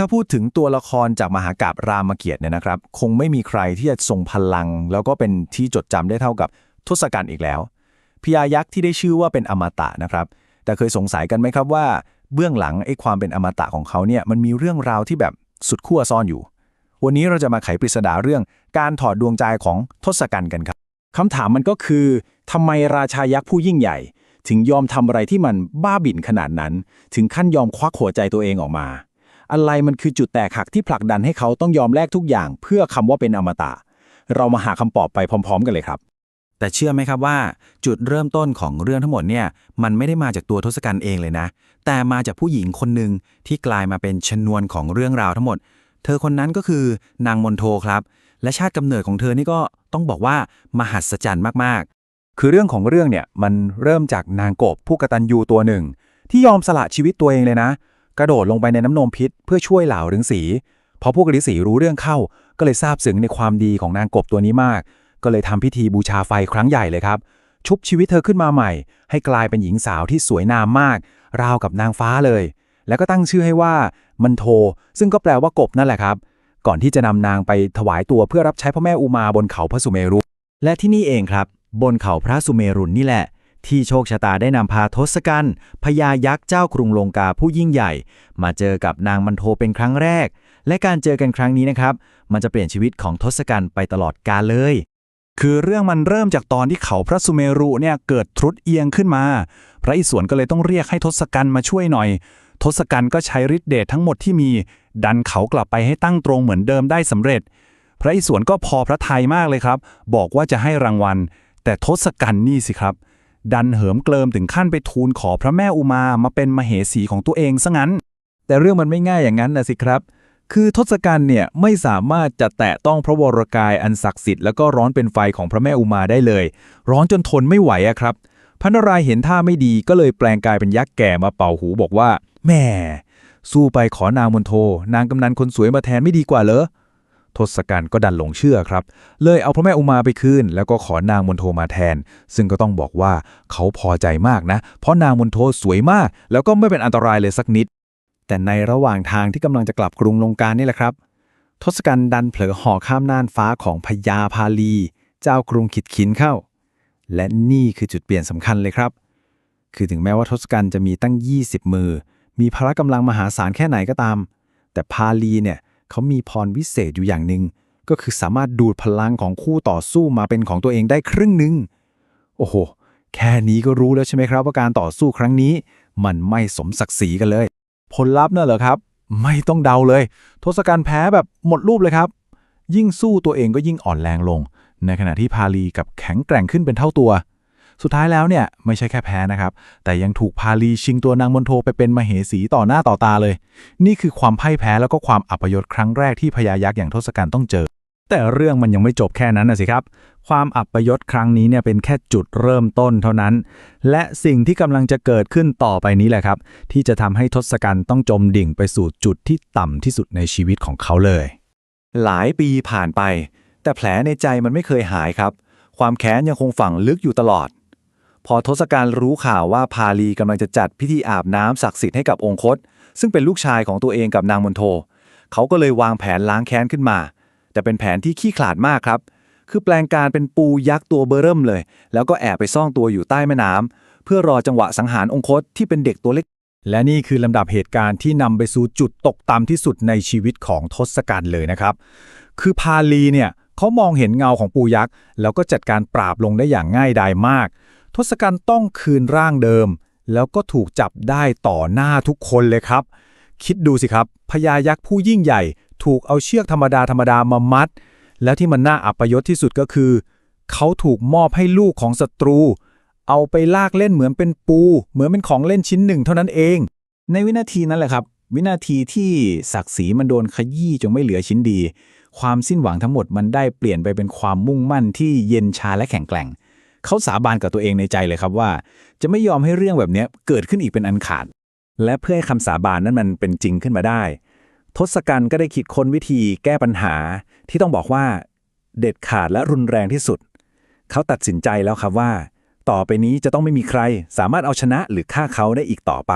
ถ้าพูดถึงตัวละครจากมหากาบรามเกียรติเนี่ยนะครับ คงไม่มีใครที่จะทรงพลัง แล้วก็เป็นที่จดจำได้เท่ากับทศกัณฐ์อีกแล้วพญายักษ์ที่ได้ชื่อว่าเป็นอมตะนะครับ แต่เคยสงสัยกันไหมครับว่า เบื้องหลังไอ้ความเป็นอมตะของเขาเนี่ยมันมีเรื่องราวที่แบบสุดขั้วซ่อนอยู่ วันนี้เราจะมาไขปริศนาเรื่องการถอดดวงใจของทศกัณฐ์กันครับคำถามมันก็คือทำไมราชายักษ์ผู้ยิ่งใหญ่ ถึงยอมทำอะไรที่มันบ้าบิ่นขนาดนั้น ถึงขั้นยอมควักหัวใจตัวเองออกมา อะไรมันคือจุดแตกหักที่ผลักดันให้เขาต้องยอมแลกทุกอย่าง เพื่อคำว่าเป็นอมตะ เรามาหาคำตอบไปพร้อม ๆ กันเลยครับแต่เชื่อไหมครับว่าจุดเริ่มต้นของเรื่องทั้งหมดเนี่ยมันไม่ได้มาจากตัวทศกัณฐ์เองเลยนะ แต่มาจากผู้หญิงคนหนึ่งที่กลายมาเป็นชนวนของเรื่องราวทั้งหมด เธอคนนั้นก็คือนางมนโทครับ และชาติกำเนิดของเธอนี่ก็ต้องบอกว่ามหัศจรรย์มากๆ คือเรื่องของเรื่องเนี่ยมันเริ่มจากนางกบผู้กตัญญูตัวหนึ่ง ที่ยอมสละชีวิตตัวเองเลยนะ กระโดดลงไปในน้ำนมพิษเพื่อช่วยเหล่าฤาษีพอพวกฤาษีรู้เรื่องเข้า ก็เลยทราบซึ้งในความดีของนางกบตัวนี้มาก ก็เลยทำพิธีบูชาไฟครั้งใหญ่เลยครับ ชุบชีวิตเธอขึ้นมาใหม่ ให้กลายเป็นหญิงสาวที่สวยงามมาก ราวกับนางฟ้าเลย แล้วก็ตั้งชื่อให้ว่ามันโท ซึ่งก็แปลว่ากบนั่นแหละครับ ก่อนที่จะนำนางไปถวายตัวเพื่อรับใช้พระแม่อุมาบนเขาพระสุเมรุ และที่นี่เองครับ บนเขาพระสุเมรุนนี่แหละ ที่โชคชะตาได้นำพาทศกัณฐ์พญายักษ์เจ้ากรุงลงกาผู้ยิ่งใหญ่ มาเจอกับนางมันโทเป็นครั้งแรก และการเจอกันครั้งนี้นะครับ มันจะเปลี่ยนชีวิตของทศกัณฐ์ไปตลอดกาลเลย คือเรื่องมันเริ่มจากตอนที่เขาพระสุเมรุเนี่ยเกิดทรุดเอียงขึ้นมา พระอิศวรก็เลยต้องเรียกให้ทศกัณฐ์มาช่วยหน่อย ทศกัณฐ์ก็ใช้ฤทธิ์เดชทั้งหมดที่มี ดันเขากลับไปให้ตั้งตรงเหมือนเดิมได้สำเร็จ พระอิศวรก็พอพระทัยมากเลยครับ บอกว่าจะให้รางวัล แต่ทศกัณฐ์นี่สิครับ ดันเหิมเกลิมถึงขั้นไปทูลขอพระแม่อุมามาเป็นมเหสีของตัวเองซะงั้น แต่เรื่องมันไม่ง่ายอย่างนั้นนะสิครับ คือทศกัณฐ์เนี่ยไม่สามารถจะแตะต้องพระวรกายอันศักดิ์สิทธิ์แล้วก็ร้อนเป็นไฟของพระแม่อุมาได้เลย ร้อนจนทนไม่ไหวอะครับ พระนารายณ์เห็นท่าไม่ดีก็เลยแปลงกายเป็นยักษ์แก่มาเป่าหูบอกว่าแม่สู้ไปขอนางมนโท นางกำนันคนสวยมาแทนไม่ดีกว่าเหรอ ทศกัณฐ์ก็ดันหลงเชื่อครับ เลยเอาพระแม่อุมาไปคืน แล้วก็ขอนางมนโทมาแทน ซึ่งก็ต้องบอกว่าเขาพอใจมากนะ เพราะนางมนโทสวยมาก แล้วก็ไม่เป็นอันตรายเลยสักนิด แต่ในระหว่างทางที่กำลังจะกลับกรุงลงการนี่แหละครับ ทศกัณฐ์ดันเผลอห่อข้ามน่านฟ้าของพญาพาลี เจ้ากรุงขิดขินเข้า และนี่คือจุดเปลี่ยนสำคัญเลยครับ คือถึงแม้ว่าทศกัณฐ์จะมีตั้ง 20 มือ มีพละกำลังมหาศาลแค่ไหนก็ตาม แต่พาลีเนี่ย เขามีพรวิเศษอยู่อย่างหนึ่งก็คือสามารถดูดพลังของคู่ต่อสู้มาเป็นของตัวเองได้ครึ่งหนึ่งโอ้โห แค่นี้ก็รู้แล้วใช่ไหมครับ ว่าการต่อสู้ครั้งนี้ มันไม่สมศักดิ์ศรีกันเลย ผลลัพธ์น่ะเหรอครับ ไม่ต้องเดาเลย ทศกัณฐ์แพ้แบบหมดรูปเลยครับ ยิ่งสู้ตัวเองก็ยิ่งอ่อนแรงลง ในขณะที่พาลีกับแข็งแกร่งขึ้นเป็นเท่าตัว สุดท้ายแล้วเนี่ยไม่ใช่แค่แพ้นะครับ แต่ยังถูกพาลีชิงตัวนางมนโทไปเป็นมเหสีต่อหน้าต่อตาเลย นี่คือความพ่ายแพ้แล้วก็ความอัปยศครั้งแรกที่พญายักษ์อย่างทศกัณฐ์ต้องเจอ แต่เรื่องมันยังไม่จบแค่นั้นนะสิครับ ความอัปยศครั้งนี้เนี่ยเป็นแค่จุดเริ่มต้นเท่านั้น และสิ่งที่กำลังจะเกิดขึ้นต่อไปนี้แหละครับ ที่จะทำให้ทศกัณฐ์ต้องจมดิ่งไปสู่จุดที่ต่ำที่สุดในชีวิตของเขาเลย หลายปีผ่านไป แต่แผลในใจมันไม่เคยหายครับ ความแค้นยังคงฝังลึกอยู่ตลอด พอทศกัณฐ์รู้ข่าวว่าพาลีกำลังจะจัดพิธีอาบน้ำศักดิ์สิทธิ์ให้กับองคต ซึ่งเป็นลูกชายของตัวเองกับนางมนโท เขาก็เลยวางแผนล้างแค้นขึ้นมา แต่เป็นแผนที่ขี้ขลาดมากครับ คือแปลงการเป็นปูยักษ์ตัวเบอร์เริ่มเลย แล้วก็แอบไปซ่อนตัวอยู่ใต้แม่น้ำเพื่อรอจังหวะสังหารองคตที่เป็นเด็กตัวเล็ก และนี่คือลำดับเหตุการณ์ที่นำไปสู่จุดตกต่ำที่สุดในชีวิตของทศกัณฐ์เลยนะครับ คือพาลีเนี่ยเขามองเห็นเงาของปูยักษ์แล้วก็จัดการปราบลงได้อย่างง่ายดายมาก ทศกัณฐ์ต้องคืนร่างเดิม แล้วก็ถูกจับได้ต่อหน้าทุกคนเลยครับ คิดดูสิครับพญายักษ์ผู้ยิ่งใหญ่ ถูกเอาเชือกธรรมดาธรรมดามามัด แล้วที่มันน่าอัปยศที่สุดก็คือ เขาถูกมอบให้ลูกของศัตรู เอาไปลากเล่นเหมือนเป็นปู เหมือนเป็นของเล่นชิ้นหนึ่งเท่านั้นเอง ในวินาทีนั้นแหละครับ วินาทีที่ศักดิ์ศรีมันโดนขยี้จนไม่เหลือชิ้นดี ความสิ้นหวังทั้งหมดมันได้เปลี่ยนไปเป็นความมุ่งมั่นที่เย็นชาและแข็งแกร่ง เขาสาบานกับตัวเองในใจเลยครับว่า จะไม่ยอมให้เรื่องแบบนี้เกิดขึ้นอีกเป็นอันขาด และเพื่อให้คำสาบานนั้นมันเป็นจริงขึ้นมาได้ ทศกัณฐ์ก็ได้คิดค้นวิธีแก้ปัญหาที่ต้องบอกว่า เด็ดขาดและรุนแรงที่สุด เขาตัดสินใจแล้วครับว่า ต่อไปนี้จะต้องไม่มีใคร สามารถเอาชนะหรือฆ่าเขาได้อีกต่อไป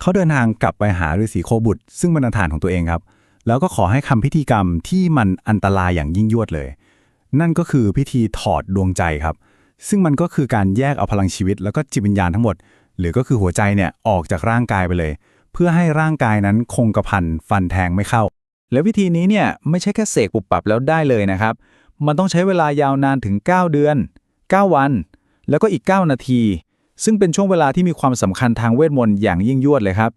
เขาเดินทางกลับไปหาฤาษีโคบุตร ซึ่งเป็นอาถรรพ์ของตัวเองครับ แล้วก็ขอให้คำพิธีกรรมที่มันอันตรายอย่างยิ่งยวดเลย นั่นก็คือพิธีถอดดวงใจครับ ซึ่งมันก็คือการแยกเอาพลังชีวิต แล้วก็จิตวิญญาณทั้งหมด หรือก็คือหัวใจเนี่ยออกจากร่างกายไปเลย เพื่อให้ร่างกายนั้นคงกระพันฟันแทงไม่เข้า แล้ววิธีนี้เนี่ยไม่ใช่แค่เสกปุบปับแล้วได้เลยนะครับ มันต้องใช้เวลายาวนานถึง 9 เดือน 9 วัน แล้วก็อีก 9 นาที ซึ่งเป็นช่วงเวลาที่มีความสำคัญทางเวทมนต์อย่างยิ่งยวดเลยครับ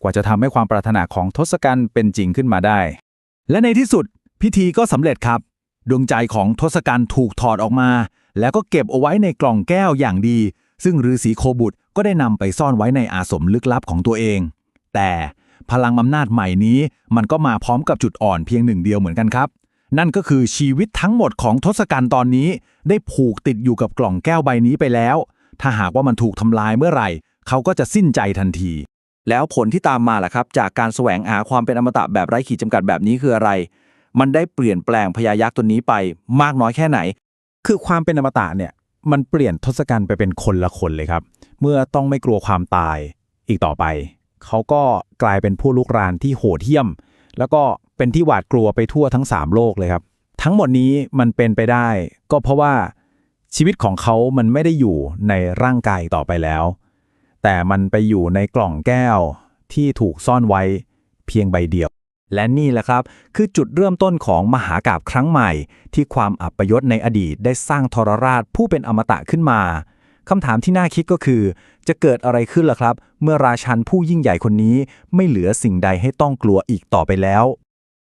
กว่าจะทำให้ความปรารถนาของทศกัณฐ์เป็นจริงขึ้นมาได้ และในที่สุดพิธีก็สำเร็จครับ ดวงใจของทศกัณฐ์ถูกถอดออกมา แล้วก็เก็บเอาไว้ในกล่องแก้วอย่างดี ซึ่งฤาษีโคบุตรก็ได้นำไปซ่อนไว้ในอาสมลึกลับของตัวเอง แต่พลังอำนาจใหม่นี้ มันก็มาพร้อมกับจุดอ่อนเพียงหนึ่งเดียวเหมือนกันครับ นั่นก็คือชีวิตทั้งหมดของทศกัณฐ์ตอนนี้ ได้ผูกติดอยู่กับกล่องแก้วใบนี้ไปแล้ว ถ้าหากว่ามันถูกทำลายเมื่อไหร่ เขาก็จะสิ้นใจทันที แล้วผลที่ตามมาล่ะครับ จากการแสวงหาความเป็นอมตะแบบไร้ขีดจำกัดแบบนี้คืออะไร มันได้เปลี่ยนแปลงพญายักษ์ตัวนี้ไปมากน้อยแค่ไหน คือความเป็นอมตะเนี่ยมันเปลี่ยนทศกัณฐ์ไปเป็นคนละคนเลยครับ เมื่อต้องไม่กลัวความตายอีกต่อไป เขาก็กลายเป็นผู้ลุกรานที่โหดเหี้ยม แล้วก็เป็นที่หวาดกลัวไปทั่วทั้ง 3 โลกเลยครับ ทั้งหมดนี้มันเป็นไปได้ ก็เพราะว่าชีวิตของเขามันไม่ได้อยู่ในร่างกายต่อไปแล้ว แต่มันไปอยู่ในกล่องแก้วที่ถูกซ่อนไว้เพียงใบเดียว และนี่แหละครับ คือจุดเริ่มต้นของมหากาบครั้งใหม่ ที่ความอัปยศในอดีตได้สร้างทรราชผู้เป็นอมตะขึ้นมาคำถามที่น่าคิดก็คือ จะเกิดอะไรขึ้นล่ะครับ เมื่อราชันผู้ยิ่งใหญ่คนนี้ไม่เหลือสิ่งใดให้ต้องกลัวอีกต่อไปแล้ว